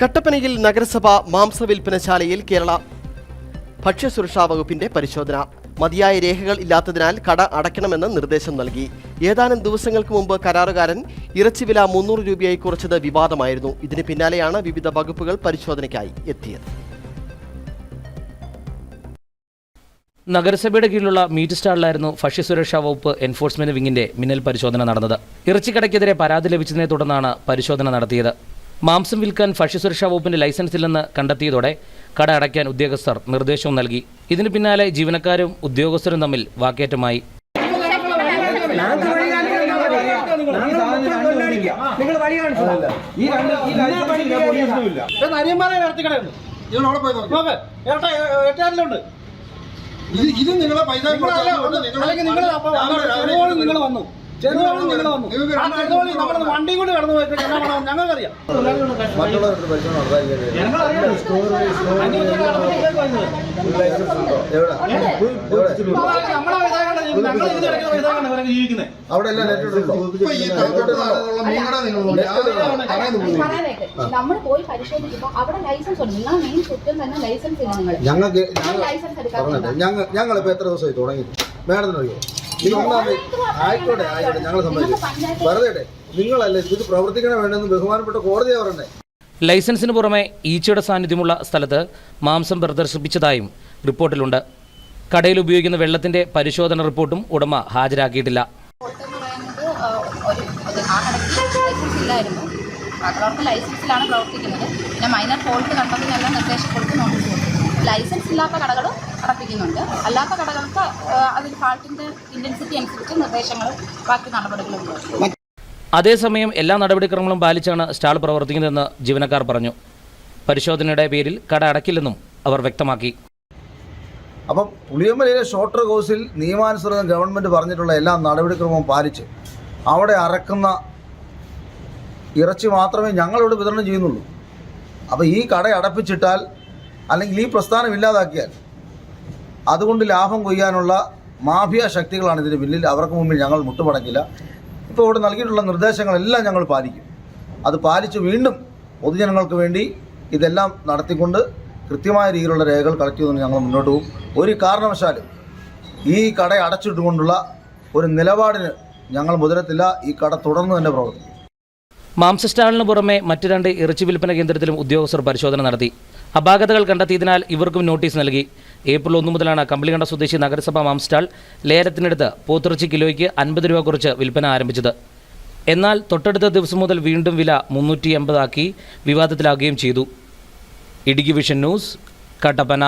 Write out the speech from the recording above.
കട്ടപ്പനയിൽ നഗരസഭ മാംസ വിൽപ്പനശാലയിൽ കേരള ഭക്ഷ്യസുരക്ഷാ വകുപ്പിന്റെ പരിശോധന. മതിയായ രേഖകൾ ഇല്ലാത്തതിനാൽ കട അടയ്ക്കണമെന്ന് നിർദ്ദേശം നൽകി. ഏതാനും ദിവസങ്ങൾക്ക് മുമ്പ് കരാറുകാരൻ ഇറച്ചിവില മുന്നൂറ് രൂപയായി കുറച്ചത് വിവാദമായിരുന്നു. ഇതിന് പിന്നാലെയാണ് വിവിധ വകുപ്പുകൾ പരിശോധനയ്ക്കായി എത്തിയത്. നഗരസഭയുടെ കീഴിലുള്ള മീറ്റ് സ്റ്റാളിലായിരുന്നു ഭക്ഷ്യസുരക്ഷാ വകുപ്പ് എൻഫോഴ്സ്മെന്റ് വിങ്ങിന്റെ മിന്നൽ പരിശോധന നടന്നത്. ഇറച്ചിക്കടയ്ക്കെതിരെ പരാതി ലഭിച്ചതിനെ തുടർന്നാണ് പരിശോധന നടത്തിയത്. മാംസം വിൽക്കാൻ ഭക്ഷ്യസുരക്ഷാ വകുപ്പിന്റെ ലൈസൻസ് ഇല്ലെന്ന് കണ്ടെത്തിയതോടെ കട അടയ്ക്കാൻ ഉദ്യോഗസ്ഥർ നിർദ്ദേശവും നൽകി. ഇതിനു പിന്നാലെ ജീവനക്കാരും ഉദ്യോഗസ്ഥരും തമ്മിൽ വാക്കേറ്റമായി. നിങ്ങൾ വഴി കാണിച്ചതല്ല ഈ രണ്ട് ഈ ലൈസൻസ് പോയി നോക്ക്. ഇരട്ട ഇത് ഇത് നിങ്ങളെ പൈസ നിങ്ങൾ വന്നു. ചെറുതോളി നിങ്ങൾ വന്നു. നിങ്ങൾക്ക് ആ ചെറുതോളി നമ്മുടെ വണ്ടി കൊണ്ട് കടന്നു പോയിട്ട് ഞങ്ങൾക്കറിയാം. മറ്റുള്ളവരുടെ അവിടെ എല്ലാം നമ്മൾ പോയി പരിശോധിക്കുമ്പോൾ അവിടെ ലൈസൻസ് ഉണ്ട്. മെയിൻ ചുറ്റും തന്നെ ലൈസൻസ് ഇല്ല ഞങ്ങൾക്ക് ഞങ്ങൾ ഞങ്ങൾ എത്ര ദിവസമായി തുടങ്ങി മേഡത്തിന് അറിയോ? ഇത് ഒന്നാമത് ആയിക്കോട്ടെ ആയിക്കോട്ടെ ഞങ്ങൾ സമ്മതിക്കും. വെറുതെ. നിങ്ങളല്ലേ ഇത് പ്രവർത്തിക്കണം വേണ്ടെന്ന് ബഹുമാനപ്പെട്ട കോടതിയാണ് പറയണ്ടേ? ലൈസൻസിന് പുറമെ ഈച്ചയുടെ സാന്നിധ്യമുള്ള സ്ഥലത്ത് മാംസം പ്രദർശിപ്പിച്ചതായും റിപ്പോർട്ടിലുണ്ട്. കടയിൽ ഉപയോഗിക്കുന്ന വെള്ളത്തിന്റെ പരിശോധന റിപ്പോർട്ടും ഉടമ ഹാജരാക്കിയിട്ടില്ല. ബാക്കിയുള്ളവർക്ക് ലൈസൻസിലാണ് പ്രവർത്തിക്കുന്നത്. പിന്നെ മൈനർ ഫോൾട്ട് കണ്ടതിനെല്ലാം നിർദ്ദേശം കൊടുത്ത് നോട്ടീസ് കൊടുത്തു ലൈസൻസ് ഇല്ലാത്ത കടകളും അടപ്പിക്കുന്നുണ്ട് അല്ലാത്ത കടകൾക്ക് അതിൽ ഫാൾട്ടിന്റെ ഇന്റൻസിറ്റി അനുസരിച്ച് നിർദ്ദേശങ്ങളും ബാക്കി നടപടികളും അതേസമയം എല്ലാ നടപടിക്രമങ്ങളും പാലിച്ചാണ് സ്റ്റാൾ പ്രവർത്തിക്കുന്നതെന്ന് ജീവനക്കാർ പറഞ്ഞു. പരിശോധനയുടെ പേരിൽ കട അടക്കില്ലെന്നും അവർ വ്യക്തമാക്കി. അപ്പം പുളിയമ്പലയിലെ ഷോർട്ടർ കോഴ്സിൽ നിയമാനുസൃതം ഗവൺമെന്റ് പറഞ്ഞിട്ടുള്ള എല്ലാ നടപടിക്രമവും പാലിച്ച് അവിടെ അറക്കുന്ന ഇറച്ചി മാത്രമേ ഞങ്ങളിവിടെ വിതരണം ചെയ്യുന്നുള്ളൂ. അപ്പോൾ ഈ കട അടപ്പിച്ചിട്ടാൽ അല്ലെങ്കിൽ ഈ പ്രസ്ഥാനം ഇല്ലാതാക്കിയാൽ അതുകൊണ്ട് ലാഭം കൊയ്യാനുള്ള മാഫിയ ശക്തികളാണ് ഇതിന് പിന്നിൽ. അവർക്ക് മുമ്പിൽ ഞങ്ങൾ മുട്ടുമടക്കില്ല ഇപ്പോൾ ഇവിടെ നൽകിയിട്ടുള്ള നിർദ്ദേശങ്ങളെല്ലാം ഞങ്ങൾ പാലിക്കും. അത് പാലിച്ച് വീണ്ടും പൊതുജനങ്ങൾക്ക് വേണ്ടി ഇതെല്ലാം നടത്തിക്കൊണ്ട് കൃത്യമായ രീതിയിലുള്ള രേഖകൾ കളക്ട് ചെയ്തുകൊണ്ട് ഞങ്ങൾ മുന്നോട്ട് പോകും. ഒരു കാരണവശാലും ഈ കട അടച്ചിട്ടുകൊണ്ടുള്ള ഒരു നിലപാടിന് ഞങ്ങൾ മുതിരത്തില്ല. ഈ കട തുടർന്ന് തന്നെ പ്രവർത്തിക്കും. മാംസ സ്റ്റാളിന് പുറമെ മറ്റു രണ്ട് ഇറച്ചി വിൽപ്പന കേന്ദ്രത്തിലും ഉദ്യോഗസ്ഥർ പരിശോധന നടത്തി. അപാകതകൾ കണ്ടെത്തിയതിനാൽ ഇവർക്കും നോട്ടീസ് നൽകി. ഏപ്രിൽ ഒന്ന് മുതലാണ് കമ്പളികണ്ട സ്വദേശി നഗരസഭ മാംസ്റ്റാൾ ലേലത്തിനടുത്ത് പോത്തിറച്ചി കിലോയ്ക്ക് അൻപത് രൂപ കുറച്ച് വിൽപ്പന ആരംഭിച്ചത്. എന്നാൽ തൊട്ടടുത്ത ദിവസം മുതൽ വീണ്ടും വില മുന്നൂറ്റി എൺപതാക്കി വിവാദത്തിലാകുകയും ചെയ്തു. Idukki vision news Kattappana.